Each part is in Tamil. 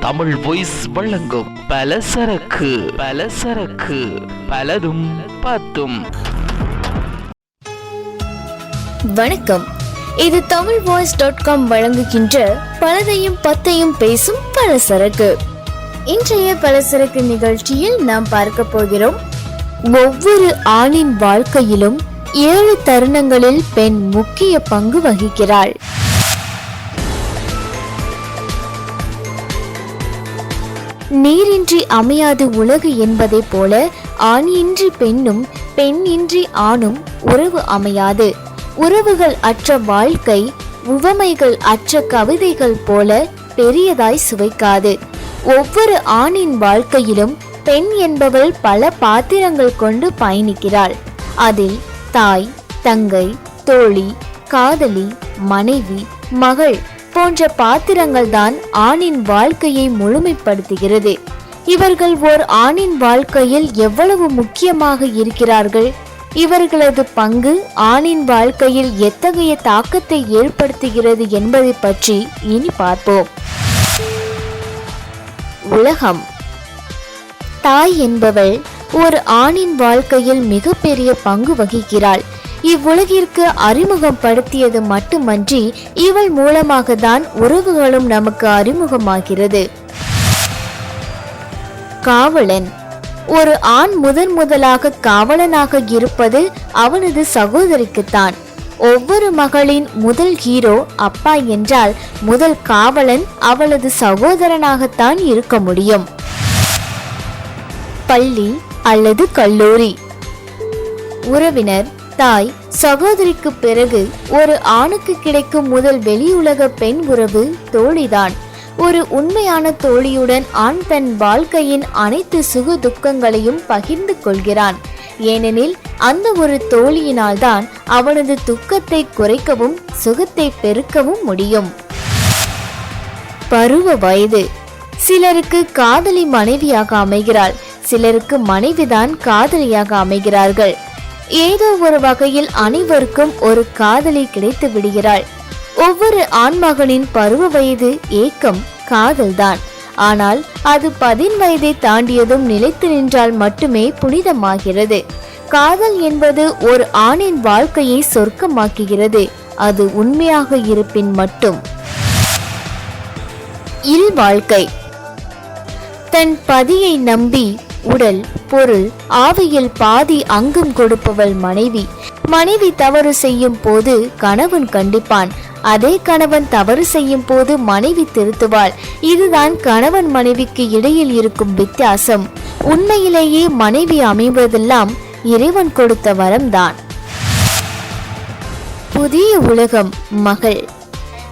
தமிழ் வாய்ஸ் வழங்கும் பலசரக்கு பலசரக்கு பலதும் பத்தும் வணக்கம். இது தமிழ் வாய்ஸ் டாட் காம் வழங்குகின்ற பலதையும் பத்தையும் பேசும் பலசரக்கு இன்றைய பலசரக்கு நிகழ்ச்சியில் நாம் பார்க்க போகிறோம் ஒவ்வொரு ஆணின் வாழ்க்கையிலும் ஏழு தருணங்களில் பெண் முக்கிய பங்கு வகிக்கிறாள். நீரின்றி அமையாது உலகு என்பதைப் போல ஆணின்றி பெண்ணும் பெண்ணின்றி ஆணும் உறவு அமையாது. உறவுகள் அற்ற வாழ்க்கை உவமைகள் அற்ற கவிதைகள் போல பெரியதாய் சுவைக்காது. ஒவ்வொரு ஆணின் வாழ்க்கையிலும் பெண் என்பவள் பல பாத்திரங்கள் கொண்டு பயணிக்கிறாள். அதில் தாய் தங்கை தோழி காதலி மனைவி மகள் போன்ற பாத்திரங்கள் தான் ஆணின் வாழ்க்கையை முழுமைப்படுத்துகிறது. இவர்கள் ஓர் ஆணின் வாழ்க்கையில் எவ்வளவு முக்கியமாக இருக்கிறார்கள்? இவர்களது பங்கு ஆணின் வாழ்க்கையில் எத்தகைய தாக்கத்தை ஏற்படுத்துகிறது என்பதை பற்றி இனி பார்ப்போம். உலகம். தாய் என்பவள் ஒரு ஆணின் வாழ்க்கையில் மிகப்பெரிய பங்கு வகிக்கிறாள். இவ்வுலகிற்கு அறிமுகப்படுத்தியது மட்டுமன்றி இவள் மூலமாக தான் உறவுகளும் நமக்கு அறிமுகமாகிறது. காவலன். ஒரு ஆண் முதன் முதலாக காவலனாக இருப்பது அவனது சகோதரிக்குத்தான். ஒவ்வொரு மகளின் முதல் ஹீரோ அப்பா என்றால் முதல் காவலன் அவளது சகோதரனாகத்தான் இருக்க முடியும். பள்ளி அல்லது கல்லூரி. உறவினர் தாய் சகோதரிக்கு பிறகு ஒரு ஆணுக்கு கிடைக்கும் முதல் வெளியுலக பெண் உறவு தோழிதான். ஒரு உண்மையான தோழியுடன் ஆண் தன் வாழ்க்கையின் அனைத்து சுக துக்கங்களையும் பகிர்ந்து கொள்கிறான். ஏனெனில் அந்த ஒரு தோழியினால்தான் அவனது துக்கத்தை குறைக்கவும் சுகத்தை பெருக்கவும் முடியும். பருவ வயது. சிலருக்கு காதலி மனைவியாக அமைகிறாள். சிலருக்கு மனைவிதான் காதலியாக அமைகிறார்கள். ஏதோ ஒரு வகையில் அனைவருக்கும் ஒரு காதலி கிடைத்து விடுகிறாள். ஒவ்வொரு ஆண்மகனின் பருவ வயது ஏக்கம் காதல்தான். ஆனால் அது பதின் வயதை தாண்டியதும் நிலைத்து நின்றால் மட்டுமே புனிதமாகிறது. காதல் என்பது ஒரு ஆணின் வாழ்க்கையை சொர்க்கமாக்குகிறது. அது உண்மையாக இருப்பின் மட்டும். இல் வாழ்க்கை. தன் பதியை நம்பி உடல் பொருள் ஆவியில் பாதி அங்கம் கொடுப்பவள் மனைவி. மனைவி தவறு செய்யும் போது கணவன் கண்டிப்பான். அதே கணவன் தவறு செய்யும் போது மனைவி திருத்துவாள். இதுதான் கணவன் மனைவிக்கு இடையில் இருக்கும் வித்தியாசம். உண்மையிலேயே மனைவி அமைவதெல்லாம் இறைவன் கொடுத்த வரம்தான். புதிய உலகம் மகள்.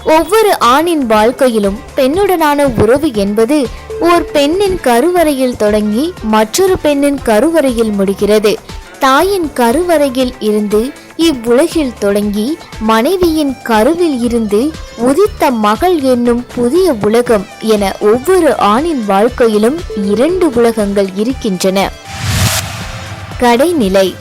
ஒவ்வொரு ஆணின் வாழ்க்கையிலும் பெண்ணுடனான உறவு என்பது ஓர் பெண்ணின் கருவறையில் தொடங்கி மற்றொரு பெண்ணின் கருவறையில் முடிகிறது. தாயின் கருவறையில் இருந்து இவ்வுலகில் தொடங்கி மனைவியின் கருவில் இருந்து உதித்த மகள் என்னும் புதிய உலகம் என ஒவ்வொரு ஆணின் வாழ்க்கையிலும் இரண்டு உலகங்கள் இருக்கின்றன. கடைநிலை.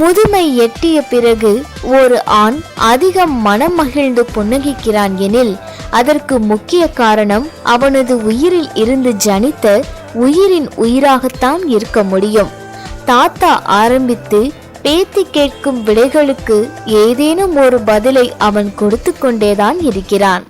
முதுமை எட்டிய பிறகு ஒரு ஆண் அதிகம் மனம் மகிழ்ந்து புன்னகிக்கிறான் எனில் அதற்கு முக்கிய காரணம் அவனது உயிரில் இருந்து ஜனித்த உயிரின் உயிராகத்தான் இருக்க முடியும். தாத்தா ஆரம்பித்து பேத்தி கேட்கும் விடைகளுக்கு ஏதேனும் ஒரு பதிலை அவன் கொடுத்து கொண்டேதான் இருக்கிறான்.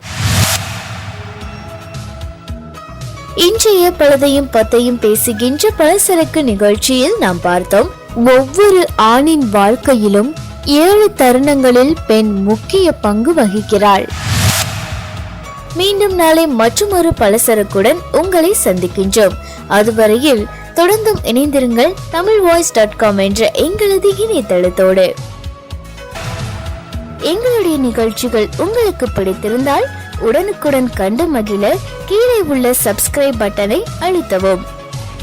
இன்றைய பழுதையும் பத்தையும் பேசுகின்ற பலசரக்கு நிகழ்ச்சியில் நாம் பார்த்தோம். ஒவ்வொரு ஆணின் வாழ்க்கையிலும் ஏழு தருணங்களில் பெண் முக்கிய பங்கு வகிக்கிறாள். மீண்டும் நாளை மற்றொரு பலசரக்குடன் உங்களை சந்திக்கின்றோம். அதுவரையில் தொடர்ந்தும் இணைந்திருங்கள் தமிழ் வாய்ஸ் டாட் காம் என்ற எங்களது இணையதளத்தோடு. எங்களுடைய நிகழ்ச்சிகள் உங்களுக்கு பிடித்திருந்தால் உடனுக்குடன் கண்டு மகிழ கீழே உள்ள சப்ஸ்கிரைப் பட்டனை அழுத்தவும்.